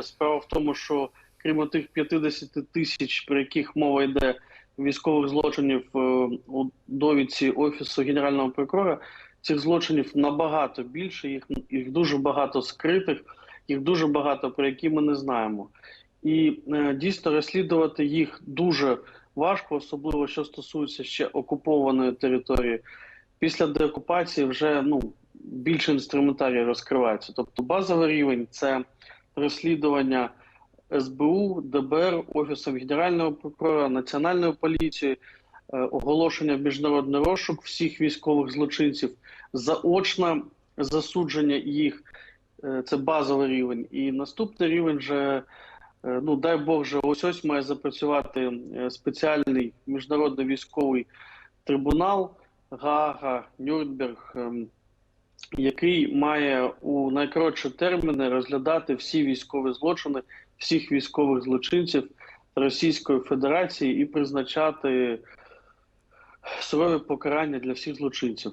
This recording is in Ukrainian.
Справа в тому, що крім тих 50 тисяч, про яких мова йде військових злочинів е, у довідці офісу генерального прокурора, цих злочинів набагато більше. Їх їх дуже багато скритих, їх дуже багато про які ми не знаємо. І е, дійсно розслідувати їх дуже важко, особливо що стосується ще окупованої території. Після деокупації вже ну більше інструментарій розкривається. Тобто базовий рівень це розслідування СБУ, ДБР, Офісом Генерального прокурора, Національної поліції, е, оголошення в міжнародний розшук всіх військових злочинців, заочне засудження їх. Е, Це базовий рівень. І наступний рівень вже, е, ну дай Бог, вже ось ось має запрацювати спеціальний міжнародний військовий трибунал Гага, Нюрнберг, ем, який має у найкоротші терміни розглядати всі військові злочини всіх військових злочинців Російської Федерації і призначати сурові покарання для всіх злочинців.